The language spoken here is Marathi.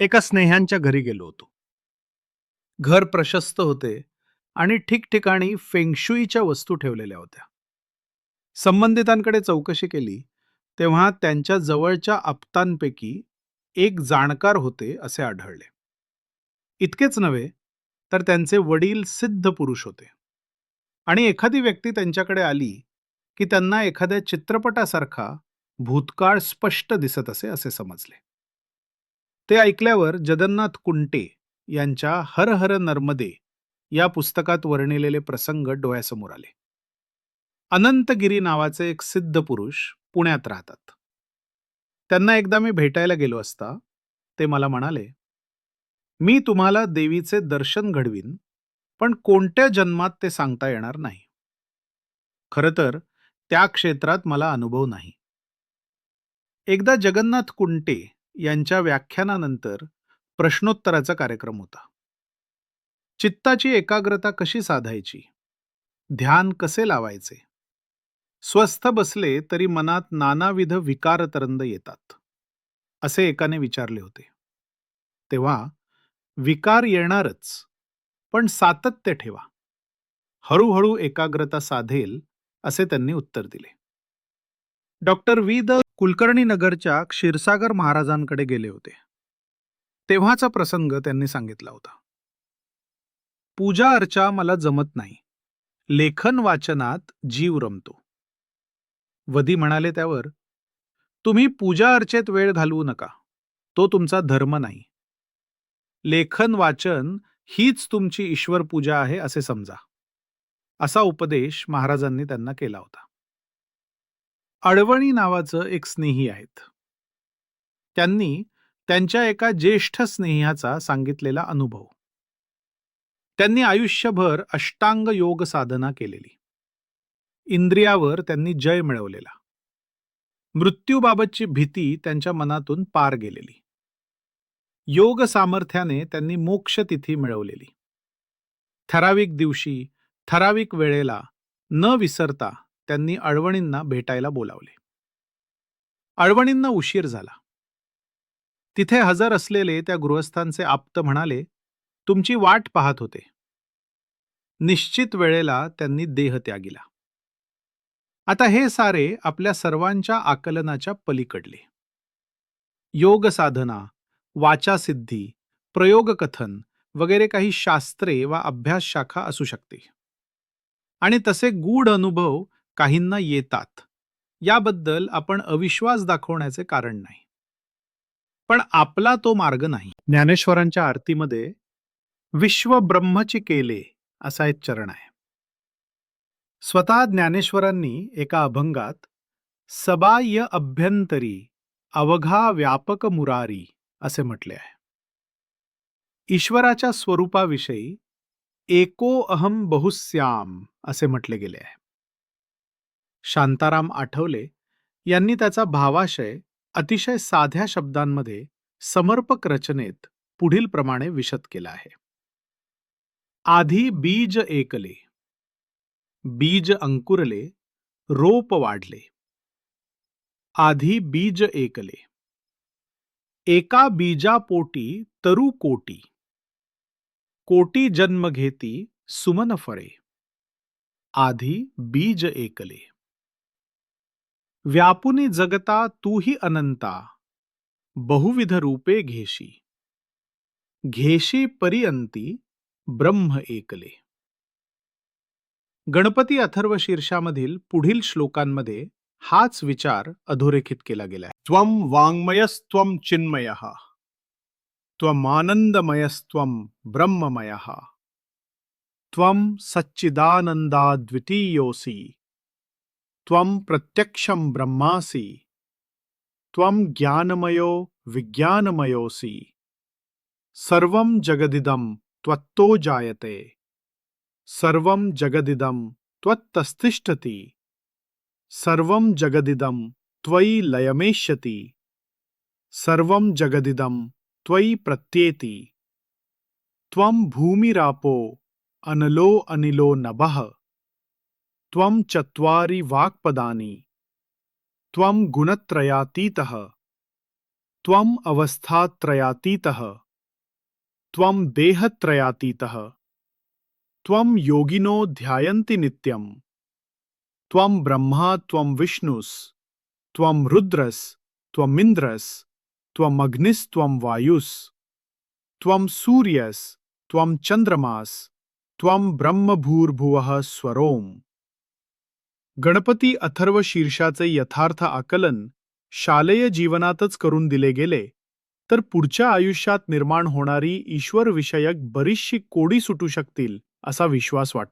एका स्नेह्यांच्या घरी गेलो होतो. घर प्रशस्त होते आणि ठिकठिकाणी फेंगशुईच्या वस्तू ठेवलेल्या होत्या. संबंधितांकडे चौकशी केली तेव्हा त्यांच्या जवळच्या आप्तांपैकी एक जाणकार होते असे आढळले. इतकेच नव्हे तर त्यांचे वडील सिद्ध पुरुष होते. आणि एखादी व्यक्ती त्यांच्याकडे आली की त्यांना एखाद्या चित्रपटासारखा भूतकाळ स्पष्ट दिसत असे असे समजले. ते ऐकल्यावर जगन्नाथ कुंटे यांच्या हर हर नर्मदे या पुस्तकात वर्णिलेले प्रसंग डोळ्यासमोर आले. अनंतगिरी नावाचे एक सिद्ध पुरुष पुण्यात राहतात. त्यांना एकदा मी भेटायला गेलो असता ते मला म्हणाले मी तुम्हाला देवीचे दर्शन घडवीन पण कोणत्या जन्मात ते सांगता येणार नाही. खरं तर त्या क्षेत्रात मला अनुभव नाही. एकदा जगन्नाथ कुंटे यांच्या व्याख्यानानंतर प्रश्नोत्तराचा कार्यक्रम होता. चित्ताची एकाग्रता कशी साधायची? ध्यान कसे लावायचे? स्वस्थ बसले तरी मनात नानाविध विकार तरंद येतात असे एकाने विचारले होते. तेव्हा विकार येणारच पण सातत्य ठेवा. हळूहळू एकाग्रता साधेल असे त्यांनी उत्तर दिले. Doctor V the. कुलकर्णी नगरच्या क्षीरसागर महाराजांकडे गेले होते. तेव्हाचा प्रसंग त्यांनी सांगितला होता. पूजा अर्चा मला जमत नाही. लेखन वाचनात जीव रमतो. वदी म्हणाले त्यावर तुम्ही पूजा अर्चेत वेळ घालवू नका. तो तुमचा धर्म नाही. लेखन वाचन हीच तुमची ईश्वर पूजा आहे असे समजा. असा उपदेश महाराजांनी त्यांना केला होता. अडवणी नावाचं एक स्नेही आहेत. त्यांनी त्यांच्या एका ज्येष्ठ स्नेहाचा सांगितलेला अनुभव. त्यांनी आयुष्यभर अष्टांग योग साधना केलेली. इंद्रियावर त्यांनी जय मिळवलेला. मृत्यूबाबतची भीती त्यांच्या मनातून पार गेलेली. योग सामर्थ्याने त्यांनी मोक्षतिथी मिळवलेली. ठराविक दिवशी ठराविक वेळेला न विसरता त्यांनी अळवणींना भेटायला बोलावले. अळवणींना उशीर झाला. तिथे हजर असलेले त्या गृहस्थांचे आप्त म्हणाले तुमची वाट पाहत होते. निश्चित वेळेला त्यांनी देह त्यागिला. आता हे सारे आपल्या सर्वांच्या आकलनाच्या पलीकडले. योग साधना वाचासिद्धी प्रयोगकथन वगैरे काही शास्त्रे वा अभ्यास शाखा असू शकते. आणि तसे गूढ अनुभव काहींना येतात. याबद्दल आपण अविश्वास दाखवण्याचे कारण नाही. पण आपला तो मार्ग नाही. ज्ञानेश्वरांच्या आरतीमध्ये विश्व ब्रह्मची केले असा एक चरण आहे. स्वतः ज्ञानेश्वरांनी एका अभंगात सबाय अभ्यंतरी अवघा व्यापक मुरारी असे म्हटले आहे. ईश्वराच्या स्वरूपाविषयी एको अहम बहुस्याम असे म्हटले गेले आहे. शांताराम आठवले यांनी त्याचा भावाशय अतिशय साध्या शब्दांमध्ये समर्पक रचनेत पुढील प्रमाणे विशद केला आहे. आधी बीज एकले बीज अंकुरले रोप वाढले. आधी बीज एकले एका बीजापोटी तरु कोटी कोटी जन्म घेती सुमन फळे. आधी बीज एकले. व्यापुनी जगता तूही अनंता बहुविध रूपे घेशी। घेशी परियंती ब्रह्म एकले। गणपती अथर्व शीर्षामधील पुढील श्लोकांमध्ये हाच विचार अधोरेखित केला गेला आहे त्वम वाङ्मयस्त्वम चिन्मय त्वमानंदमयस्त्वम ब्रह्ममय। त्वम सच्चिदानंदाद्वितीयोसी त्वं प्रत्यक्षं ब्रह्मासि त्वं ज्ञानमयो विज्ञानमयोऽसि। सर्वं जगदिदं त्वत्तो जायते सर्वं जगदिदं त्वत्तस्तिष्ठति सर्वं जगदिदं त्वयि लयमेष्यति सर्वं जगदिदं त्वयि प्रत्येति। त्वं भूमिरापो अनलो अनिलो नभः। त्वं चत्वारि वाक्पदानि। त्वं गुणत्रयातीतः। त्वम् अवस्थात्रयातीतः। त्वं देहत्रयातीतः। त्वं योगिनो ध्यायन्ति नित्यं। त्वं ब्रह्मा त्वं विष्णुस्। त्वं रुद्रस त्वमिन्द्रस् त्वमग्निस्त्वं वायुस्। त्वं सूर्यस् त्वं चन्द्रमास्। सूर्यस ब्रह्मभूर्भुवः स्वरोम्। गणपती अथर्व शीर्षाचे यथार्थ आकलन शालेय जीवनातच करून दिले गेले तर पुढच्या आयुष्यात निर्माण होणारी ईश्वरविषयक बरीचशी कोडी सुटू शकतील असा विश्वास वाटतो.